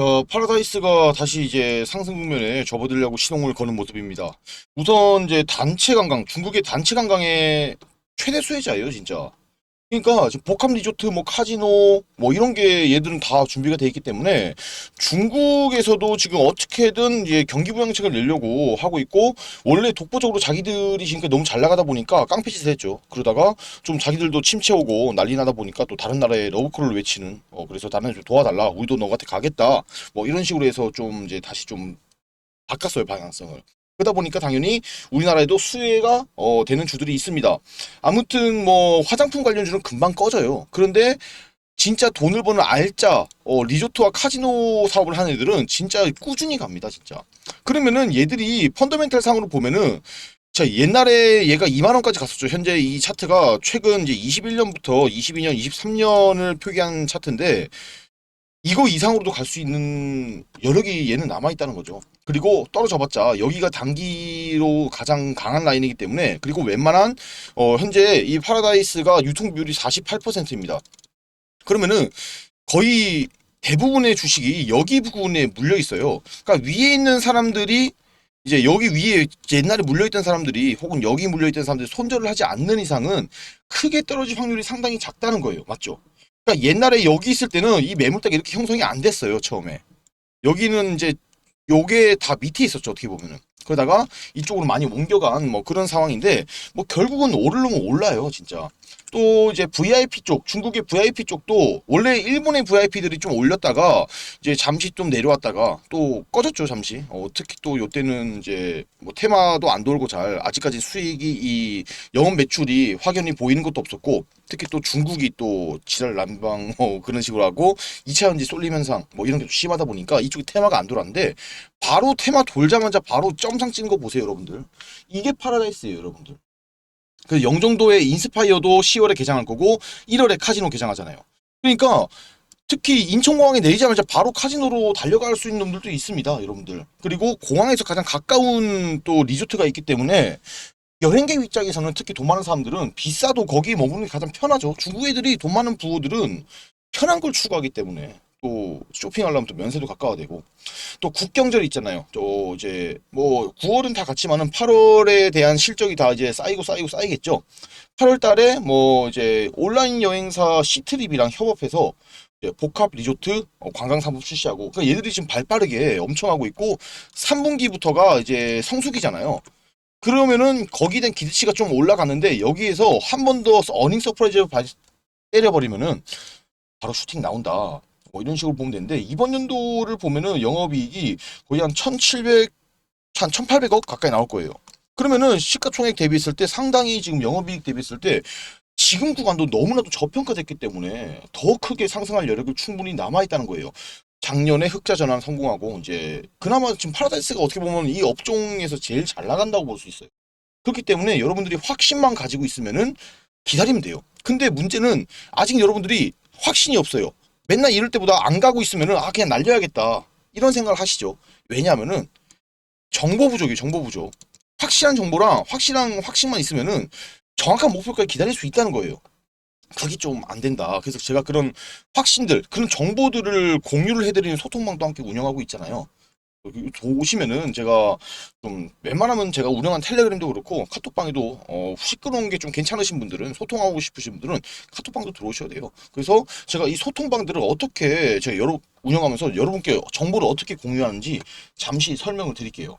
자, 파라다이스가 다시 이제 상승 국면에 접어들려고 시동을 거는 모습입니다. 우선 이제 단체 관광, 중국의 단체 관광의 최대 수혜자예요, 진짜. 그러니까 지금 복합 리조트, 뭐 카지노, 뭐 이런 게 얘들은 다 준비가 돼 있기 때문에 중국에서도 지금 어떻게든 이제 경기 부양책을 내려고 하고 있고 원래 독보적으로 자기들이 지금까지 너무 잘 나가다 보니까 깡패짓을 했죠. 그러다가 좀 자기들도 침체 오고 난리 나다 보니까 또 다른 나라에 러브콜을 외치는 어 그래서 나는 좀 도와달라. 우리도 너한테 가겠다. 뭐 이런 식으로 해서 좀 이제 다시 좀 바꿨어요 방향성을. 그러다 보니까 당연히 우리나라에도 수혜가 어, 되는 주들이 있습니다. 아무튼 뭐 화장품 관련 주는 금방 꺼져요. 그런데 진짜 돈을 버는 알짜 어, 리조트와 카지노 사업을 하는 애들은 진짜 꾸준히 갑니다, 진짜. 그러면은 얘들이 펀더멘탈 상으로 보면은 자 옛날에 얘가 2만 원까지 갔었죠. 현재 이 차트가 최근 이제 21년부터 22년, 23년을 표기한 차트인데 이거 이상으로도 갈 수 있는 여력이 얘는 남아 있다는 거죠. 그리고 떨어져봤자 여기가 단기로 가장 강한 라인이기 때문에 그리고 웬만한 어, 현재 이 파라다이스가 유통 비율이 48%입니다. 그러면은 거의 대부분의 주식이 여기 부분에 물려 있어요. 그러니까 위에 있는 사람들이 이제 여기 위에 옛날에 물려있던 사람들이 혹은 여기 물려있던 사람들이 손절을 하지 않는 이상은 크게 떨어질 확률이 상당히 작다는 거예요. 맞죠? 그러니까 옛날에 여기 있을 때는 이 매물대가 이렇게 형성이 안 됐어요. 처음에. 여기는 이제 요게 다 밑에 있었죠. 어떻게 보면은. 그러다가 이쪽으로 많이 옮겨간 뭐 그런 상황인데 뭐 결국은 오르려면 올라요. 진짜. 또 이제 VIP 쪽, 중국의 VIP 쪽도 원래 일본의 VIP들이 좀 올렸다가 이제 잠시 좀 내려왔다가 또 꺼졌죠, 잠시. 어, 특히 또 요때는 이제 뭐 테마도 안 돌고 잘 아직까지 수익이 이 영업 매출이 확연히 보이는 것도 없었고 특히 또 중국이 또 지랄 난방 뭐 그런 식으로 하고 2차 전지 쏠림 현상 뭐 이런 게 좀 심하다 보니까 이쪽에 테마가 안 돌았는데 바로 테마 돌자마자 바로 점상 찐거 보세요, 여러분들. 이게 파라다이스예요, 여러분들. 그 영종도의 인스파이어도 10월에 개장할 거고 1월에 카지노 개장하잖아요. 그러니까 특히 인천공항에 내리자마자 바로 카지노로 달려갈 수 있는 놈들도 있습니다, 여러분들. 그리고 공항에서 가장 가까운 또 리조트가 있기 때문에 여행객 입장에서는 특히 돈 많은 사람들은 비싸도 거기 머무는 게 가장 편하죠. 중국 애들이 돈 많은 부호들은 편한 걸 추구하기 때문에 또 쇼핑하려면 또 면세도 가까워 되고 또 국경절 있잖아요. 또 이제 뭐 9월은 다 같지만은 8월에 대한 실적이 다 이제 쌓이고 쌓이고 쌓이겠죠. 8월 달에 뭐 이제 온라인 여행사 시트립이랑 협업해서 복합 리조트 어, 관광 사업 출시하고 그러니까 얘들이 지금 발 빠르게 엄청 하고 있고 3분기부터가 이제 성수기잖아요. 그러면은 거기에 대한 기대치가 좀 올라갔는데 여기에서 한 번 더 어닝 서프라이즈 발- 때려버리면은 바로 슈팅 나온다. 뭐 이런 식으로 보면 되는데 이번 연도를 보면은 영업이익이 거의 한 1,700, 한 1,800억 가까이 나올 거예요. 그러면은 시가총액 대비했을 때 상당히 지금 영업이익 대비했을 때 지금 구간도 너무나도 저평가됐기 때문에 더 크게 상승할 여력이 충분히 남아 있다는 거예요. 작년에 흑자 전환 성공하고 이제 그나마 지금 파라다이스가 어떻게 보면 이 업종에서 제일 잘 나간다고 볼 수 있어요. 그렇기 때문에 여러분들이 확신만 가지고 있으면은 기다리면 돼요. 근데 문제는 아직 여러분들이 확신이 없어요. 맨날 이럴 때보다 안 가고 있으면은 아 그냥 날려야겠다 이런 생각을 하시죠. 왜냐하면은 정보 부족이에요. 정보 부족. 확실한 정보랑 확실한 확신만 있으면은 정확한 목표까지 기다릴 수 있다는 거예요. 그게 좀 안 된다. 그래서 제가 그런 확신들, 그런 정보들을 공유를 해드리는 소통방도 함께 운영하고 있잖아요. 오시면은 제가 좀 웬만하면 제가 운영한 텔레그램도 그렇고 카톡방에도 어, 시끄러운 게 좀 괜찮으신 분들은 소통하고 싶으신 분들은 카톡방도 들어오셔야 돼요. 그래서 제가 이 소통방들을 어떻게 제가 여러 운영하면서 여러분께 정보를 어떻게 공유하는지 잠시 설명을 드릴게요.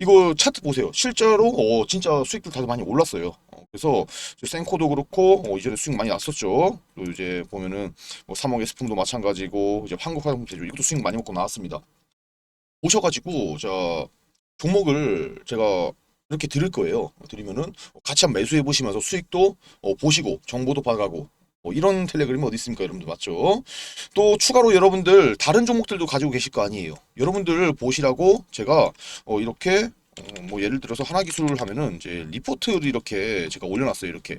이거 차트 보세요. 실제로 어, 진짜 수익들 다들 많이 올랐어요. 어, 그래서 센코도 그렇고 어, 이전에 수익 많이 났었죠. 또 이제 보면은 뭐 3억 에스품도 마찬가지고 이제 한국 화장품 제조 이것도 수익 많이 먹고 나왔습니다. 보셔가지고 자 종목을 제가 이렇게 드릴 거예요. 드리면은 같이 한번 매수해 보시면서 수익도 어, 보시고 정보도 받아가고 뭐 이런 텔레그램이 어디 있습니까, 여러분들 맞죠? 또 추가로 여러분들 다른 종목들도 가지고 계실 거 아니에요. 여러분들 보시라고 제가 어, 이렇게 어, 뭐 예를 들어서 하나 기술을 하면은 이제 리포트를 이렇게 제가 올려놨어요. 이렇게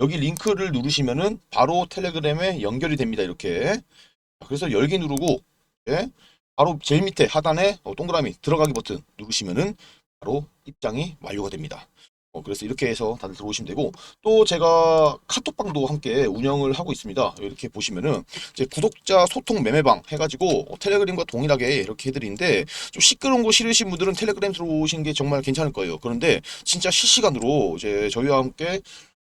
여기 링크를 누르시면은 바로 텔레그램에 연결이 됩니다. 이렇게. 자, 그래서 열기 누르고 예, 바로 제일 밑에 하단에 어, 동그라미 들어가기 버튼 누르시면은 바로 입장이 완료가 됩니다. 어, 그래서 이렇게 해서 다들 들어오시면 되고 또 제가 카톡방도 함께 운영을 하고 있습니다. 이렇게 보시면은 이제 구독자 소통 매매방 해가지고 어, 텔레그램과 동일하게 이렇게 해드리는데 좀 시끄러운 거 싫으신 분들은 텔레그램 들어오시는 게 정말 괜찮을 거예요. 그런데 진짜 실시간으로 이제 저희와 함께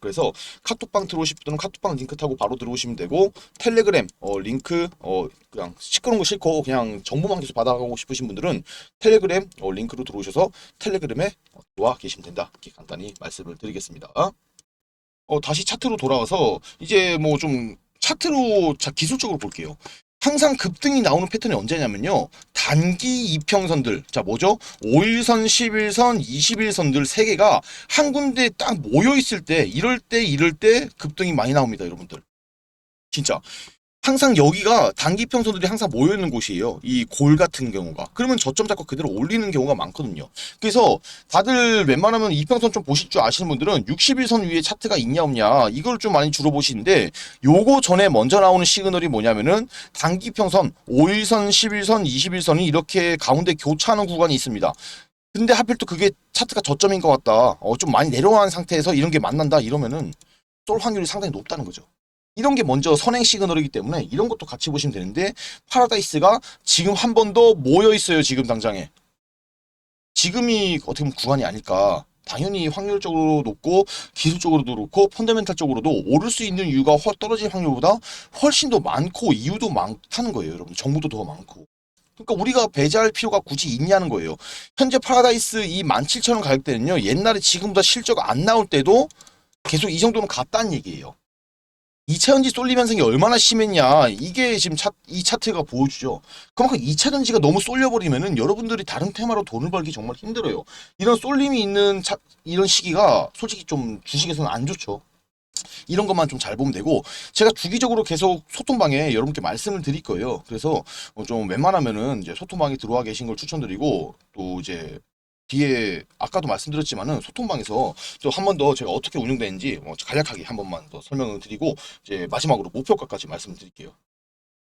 그래서 카톡방 들어오실 분들은 카톡방 링크 타고 바로 들어오시면 되고 텔레그램 어, 링크 어, 그냥 시끄러운 거 싫고 그냥 정보만 계속 받아가고 싶으신 분들은 텔레그램 어, 링크로 들어오셔서 텔레그램에 어, 들어와 계시면 된다. 이렇게 간단히 말씀을 드리겠습니다. 어, 다시 차트로 돌아와서 이제 뭐 좀 차트로 자, 기술적으로 볼게요. 항상 급등이 나오는 패턴이 언제냐면요. 단기 이평선들. 자, 뭐죠? 5일선, 11선, 21선들 세 개가 한 군데 딱 모여 있을 때, 이럴 때, 이럴 때 급등이 많이 나옵니다, 여러분들. 진짜. 항상 여기가 단기 평선들이 항상 모여 있는 곳이에요. 이 골 같은 경우가. 그러면 저점 잡고 그대로 올리는 경우가 많거든요. 그래서 다들 웬만하면 이평선 좀 보실 줄 아시는 분들은 61선 위에 차트가 있냐 없냐 이걸 좀 많이 주로 보시는데 요거 전에 먼저 나오는 시그널이 뭐냐면은 단기 평선 5일선, 11선, 21선이 이렇게 가운데 교차하는 구간이 있습니다. 근데 하필 또 그게 차트가 저점인 것 같다. 어, 좀 많이 내려간 상태에서 이런 게 만난다 이러면은 쏠 확률이 상당히 높다는 거죠. 이런 게 먼저 선행 시그널이기 때문에 이런 것도 같이 보시면 되는데 파라다이스가 지금 한 번 더 모여 있어요. 지금 당장에. 지금이 어떻게 보면 구간이 아닐까. 당연히 확률적으로 높고 기술적으로도 그렇고 펀더멘탈적으로도 오를 수 있는 이유가 훨 떨어질 확률보다 훨씬 더 많고 이유도 많다는 거예요. 여러분 정보도 더 많고. 그러니까 우리가 배제할 필요가 굳이 있냐는 거예요. 현재 파라다이스 이 17,000원 가격대는요. 옛날에 지금보다 실적 안 나올 때도 계속 이 정도는 갔다는 얘기예요. 2차 전지 쏠림 현상이 얼마나 심했냐 이게 지금 차, 이 차트가 보여주죠. 그만큼 2차 전지가 너무 쏠려버리면은 여러분들이 다른 테마로 돈을 벌기 정말 힘들어요. 이런 쏠림이 있는 차, 이런 시기가 솔직히 좀 주식에서는 안 좋죠. 이런 것만 좀 잘 보면 되고 제가 주기적으로 계속 소통방에 여러분께 말씀을 드릴 거예요. 그래서 어, 좀 웬만하면은 이제 소통방에 들어와 계신 걸 추천드리고 또 이제 뒤에 아까도 말씀드렸지만은 소통방에서 또 한 번 더 제가 어떻게 운영되는지 뭐 간략하게 한 번만 더 설명을 드리고 이제 마지막으로 목표가까지 말씀드릴게요.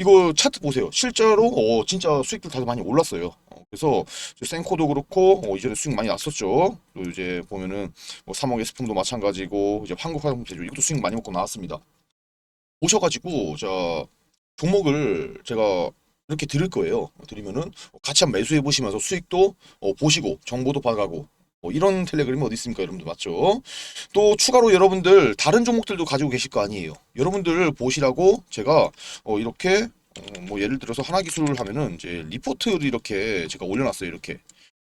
이거 차트 보세요. 실제로 어, 진짜 수익들 다들 많이 올랐어요. 어, 그래서 저 센코도 그렇고 어, 이전에 수익 많이 났었죠. 또 이제 보면은 뭐 3억 S품도 마찬가지고 이제 한국 화장품 제조 이것도 수익 많이 먹고 나왔습니다. 오셔가지고 저 종목을 제가 이렇게 드릴 거예요. 드리면은 같이 한번 매수해 보시면서 수익도 어, 보시고 정보도 받아가고 어, 이런 텔레그램이 어디 있습니까, 여러분들 맞죠? 또 추가로 여러분들 다른 종목들도 가지고 계실 거 아니에요. 여러분들 보시라고 제가 어, 이렇게 어, 뭐 예를 들어서 하나 기술을 하면은 이제 리포트를 이렇게 제가 올려놨어요. 이렇게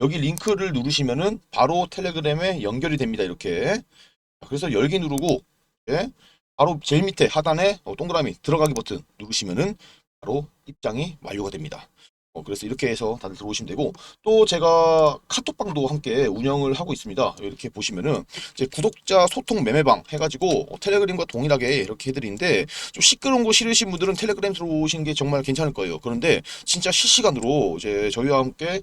여기 링크를 누르시면은 바로 텔레그램에 연결이 됩니다. 이렇게. 그래서 열기 누르고 예, 바로 제일 밑에 하단에 어, 동그라미 들어가기 버튼 누르시면은 바로 입장이 완료가 됩니다. 어, 그래서 이렇게 해서 다들 들어오시면 되고 또 제가 카톡방도 함께 운영을 하고 있습니다. 이렇게 보시면은 이제 구독자 소통 매매방 해가지고 어, 텔레그램과 동일하게 이렇게 해드리는데 좀 시끄러운 거 싫으신 분들은 텔레그램 들어오시는 게 정말 괜찮을 거예요. 그런데 진짜 실시간으로 이제 저희와 함께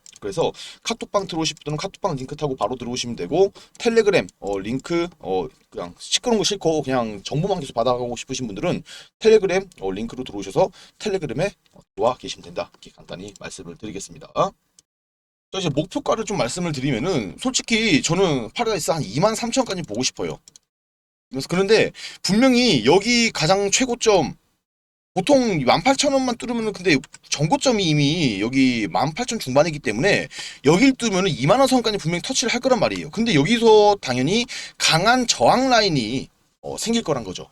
그래서 카톡방 들어오실 분들은 카톡방 링크 타고 바로 들어오시면 되고 텔레그램 어, 링크 어, 그냥 시끄러운 거 싫고 그냥 정보만 계속 받아가고 싶으신 분들은 텔레그램 어, 링크로 들어오셔서 텔레그램에 어, 들어와 계시면 된다. 이렇게 간단히 말씀을 드리겠습니다. 자 이제 목표가를 좀 말씀을 드리면은 솔직히 저는 파라다이스 한 2만 3천까지 보고 싶어요. 그래서 그런데 분명히 여기 가장 최고점 보통 18,000원만 뚫으면은 근데 정고점이 이미 여기 18,000 중반이기 때문에 여길 뚫으면은 2만 원 선까지 분명히 터치를 할 거란 말이에요. 근데 여기서 당연히 강한 저항 라인이 어, 생길 거란 거죠.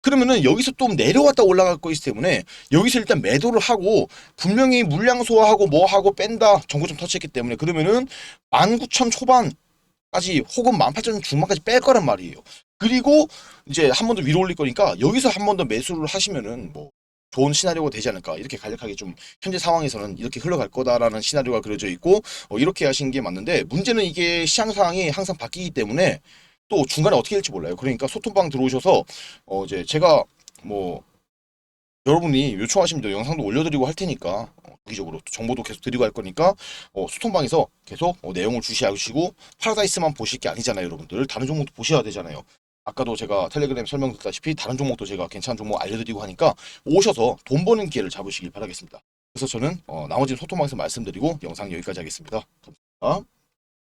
그러면은 여기서 또 내려왔다 올라갈 거이기 때문에 여기서 일단 매도를 하고 분명히 물량 소화하고 뭐 하고 뺀다 정고점 터치했기 때문에 그러면은 19,000 초반까지 혹은 18,000 중반까지 뺄 거란 말이에요. 그리고 이제 한 번 더 위로 올릴 거니까 여기서 한 번 더 매수를 하시면은 뭐 좋은 시나리오가 되지 않을까 이렇게 간략하게 좀 현재 상황에서는 이렇게 흘러갈 거다라는 시나리오가 그려져 있고 어, 이렇게 하신 게 맞는데 문제는 이게 시장 상황이 항상 바뀌기 때문에 또 중간에 어떻게 될지 몰라요. 그러니까 소통방 들어오셔서 어 이제 제가 뭐 여러분이 요청하시면 또 영상도 올려드리고 할 테니까 어, 주기적으로 또 정보도 계속 드리고 할 거니까 어, 소통방에서 계속 어, 내용을 주시하시고 파라다이스만 보실 게 아니잖아요, 여러분들. 다른 종목도 보셔야 되잖아요. 아까도 제가 텔레그램 설명드렸다시피 다른 종목도 제가 괜찮은 종목 알려드리고 하니까 오셔서 돈 버는 기회를 잡으시길 바라겠습니다. 그래서 저는 어, 나머지 소통방에서 말씀드리고 영상 여기까지 하겠습니다. 감사합니다.